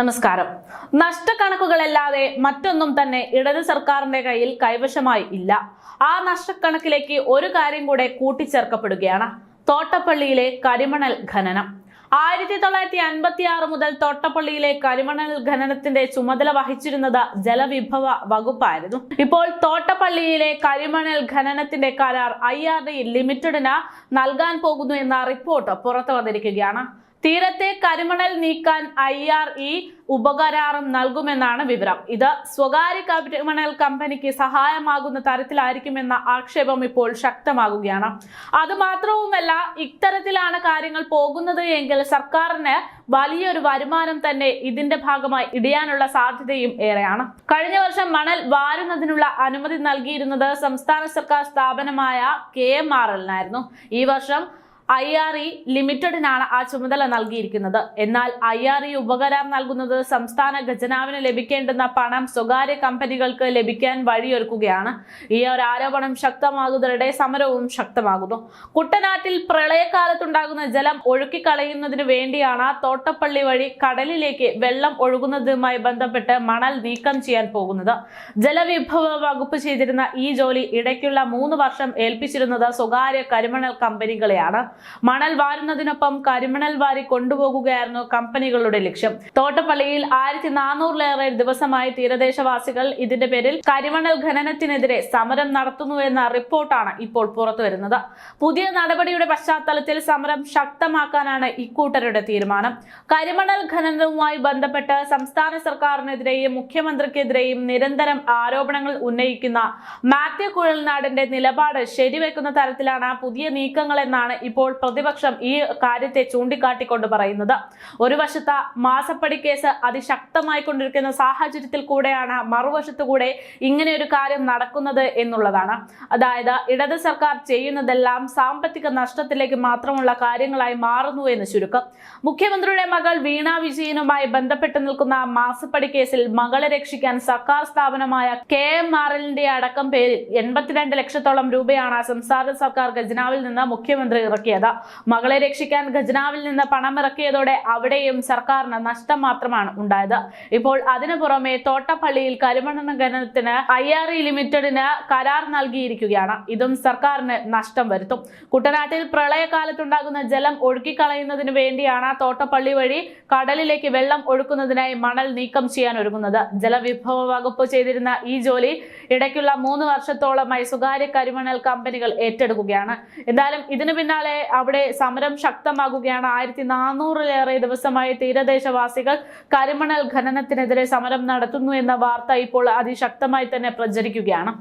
നമസ്കാരം. നഷ്ടക്കണക്കുകളല്ലാതെ മറ്റൊന്നും തന്നെ ഇടത് സർക്കാരിന്റെ കയ്യിൽ കൈവശമായി ഇല്ല. ആ നഷ്ടക്കണക്കിലേക്ക് ഒരു കാര്യം കൂടെ കൂട്ടിച്ചേർക്കപ്പെടുകയാണ്. തോട്ടപ്പള്ളിയിലെ കരിമണൽ ഖനനം. ആയിരത്തി തൊള്ളായിരത്തി അൻപത്തി ആറ് മുതൽ തോട്ടപ്പള്ളിയിലെ കരിമണൽ ഖനനത്തിന്റെ ചുമതല വഹിച്ചിരുന്നത് ജലവിഭവ വകുപ്പായിരുന്നു. ഇപ്പോൾ തോട്ടപ്പള്ളിയിലെ കരിമണൽ ഖനനത്തിന്റെ കരാർ ഐ ആർ ഡി ലിമിറ്റഡിന് നൽകാൻ പോകുന്നു എന്ന റിപ്പോർട്ട് പുറത്തു വന്നിരിക്കുകയാണ്. തീരത്തെ കരിമണൽ നീക്കാൻ ഐ ആർ ഇ ഉപകരാറും നൽകുമെന്നാണ് വിവരം. ഇത് സ്വകാര്യ കരിമണൽ കമ്പനിക്ക് സഹായമാകുന്ന തരത്തിലായിരിക്കുമെന്ന ആക്ഷേപം ഇപ്പോൾ ശക്തമാകുകയാണ്. അതുമാത്രവുമല്ല ഇത്തരത്തിലാണ് കാര്യങ്ങൾ പോകുന്നത് എങ്കിൽ സർക്കാരിന് വലിയൊരു വരുമാനം തന്നെ ഇതിന്റെ ഭാഗമായി ഇടിയാനുള്ള സാധ്യതയും ഏറെയാണ്. കഴിഞ്ഞ വർഷം മണൽ വാരുന്നതിനുള്ള അനുമതി നൽകിയിരുന്നത് സംസ്ഥാന സർക്കാർ സ്ഥാപനമായ കെ എം ആർ എല്ലിനായിരുന്നു. ഈ വർഷം ഐ ആർ ഇ ലിമിറ്റഡിനാണ് ആ ചുമതല നൽകിയിരിക്കുന്നത്. എന്നാൽ ഐ ആർ ഇ ഉപകരാർ നൽകുന്നത് സംസ്ഥാന ഖജനാവിന് ലഭിക്കേണ്ടുന്ന പണം സ്വകാര്യ കമ്പനികൾക്ക് ലഭിക്കാൻ വഴിയൊരുക്കുകയാണ്. ഈ ഒരു ആരോപണം ശക്തമാകുന്നതിനിടെ സമരവും ശക്തമാകുന്നു. കുട്ടനാട്ടിൽ പ്രളയകാലത്തുണ്ടാകുന്ന ജലം ഒഴുക്കിക്കളയുന്നതിന് വേണ്ടിയാണ് തോട്ടപ്പള്ളി വഴി കടലിലേക്ക് വെള്ളം ഒഴുകുന്നതുമായി ബന്ധപ്പെട്ട് മണൽ നീക്കം ചെയ്യാൻ പോകുന്നത്. ജലവിഭവ വകുപ്പ് ചെയ്തിരുന്ന ഈ ജോലി ഇടയ്ക്കുള്ള മൂന്ന് വർഷം ഏൽപ്പിച്ചിരുന്നത് സ്വകാര്യ കരിമണൽ കമ്പനികളെയാണ്. മണൽ വാരുന്നതിനൊപ്പം കരിമണൽ വാരി കൊണ്ടുപോകുകയായിരുന്നു കമ്പനികളുടെ ലക്ഷ്യം. തോട്ടപ്പള്ളിയിൽ ആയിരത്തി നാനൂറിലേറെ ദിവസമായി തീരദേശവാസികൾ ഇതിന്റെ പേരിൽ കരിമണൽ ഖനനത്തിനെതിരെ സമരം നടത്തുന്നുവെന്ന റിപ്പോർട്ടാണ് ഇപ്പോൾ പുറത്തു വരുന്നത്. പുതിയ നടപടിയുടെ പശ്ചാത്തലത്തിൽ സമരം ശക്തമാക്കാനാണ് ഇക്കൂട്ടരുടെ തീരുമാനം. കരിമണൽ ഖനനവുമായി ബന്ധപ്പെട്ട് സംസ്ഥാന സർക്കാരിനെതിരെയും മുഖ്യമന്ത്രിക്കെതിരെയും നിരന്തരം ആരോപണങ്ങൾ ഉന്നയിക്കുന്ന മാത്യു കുഴൽനാടിന്റെ നിലപാട് ശരിവെക്കുന്ന തരത്തിലാണ് പുതിയ നീക്കങ്ങളെന്നാണ് ഇപ്പോൾ പ്രതിപക്ഷം ഈ കാര്യത്തെ ചൂണ്ടിക്കാട്ടിക്കൊണ്ട് പറയുന്നത്. ഒരു വശത്ത് മാസപ്പടി കേസ് അതിശക്തമായി കൊണ്ടിരിക്കുന്ന സാഹചര്യത്തിൽ കൂടെയാണ് മറുവശത്തു കൂടെ ഇങ്ങനെ ഒരു കാര്യം നടക്കുന്നത് എന്നുള്ളതാണ്. അതായത് ഇടത് സർക്കാർ ചെയ്യുന്നതെല്ലാം സാമ്പത്തിക നഷ്ടത്തിലേക്ക് മാത്രമുള്ള കാര്യങ്ങളായി മാറുന്നു എന്ന് ചുരുക്കം. മുഖ്യമന്ത്രിയുടെ മകൾ വീണ വിജയനുമായി ബന്ധപ്പെട്ട് നിൽക്കുന്ന മാസപ്പടി കേസിൽ മകളെ രക്ഷിക്കാൻ സർക്കാർ സ്ഥാപനമായ കെ എം ആർ എല്ലിന്റെ അടക്കം പേരിൽ എൺപത്തിരണ്ട് ലക്ഷത്തോളം രൂപയാണ് സംസ്ഥാന സർക്കാർ ഖജനാവിൽ നിന്ന് മുഖ്യമന്ത്രി ഇറക്കിയത്. മകളെ രക്ഷിക്കാൻ ഖജനാവിൽ നിന്ന് പണം ഇറക്കിയതോടെ അവിടെയും സർക്കാരിന് നഷ്ടം മാത്രമാണ് ഉണ്ടായത്. ഇപ്പോൾ അതിനു പുറമെ തോട്ടപ്പള്ളിയിൽ കരിമണ്ണ ഖനനത്തിന് ഐ ആർ ഇ ലിമിറ്റഡിന് കരാർ നൽകിയിരിക്കുകയാണ്. ഇതും സർക്കാരിന് നഷ്ടം വരുത്തും. കുട്ടനാട്ടിൽ പ്രളയകാലത്തുണ്ടാകുന്ന ജലം ഒഴുക്കിക്കളയുന്നതിന് വേണ്ടിയാണ് തോട്ടപ്പള്ളി വഴി കടലിലേക്ക് വെള്ളം ഒഴുക്കുന്നതിനായി മണൽ നീക്കം ചെയ്യാൻ ഒരുങ്ങുന്നത്. ജലവിഭവ വകുപ്പ് ചെയ്തിരുന്ന ഈ ജോലി ഇടയ്ക്കുള്ള മൂന്ന് വർഷത്തോളമായി സ്വകാര്യ കരിമണൽ കമ്പനികൾ ഏറ്റെടുക്കുകയാണ്. എന്തായാലും ഇതിനു പിന്നാലെ അവിടെ സമരം ശക്തമാകുകയാണ്. ആയിരത്തി നാനൂറിലേറെ ദിവസമായി തീരദേശവാസികൾ കരിമണൽ ഖനനത്തിനെതിരെ സമരം നടത്തുന്നു എന്ന വാർത്ത ഇപ്പോൾ അതിശക്തമായി തന്നെ പ്രചരിക്കുകയാണ്.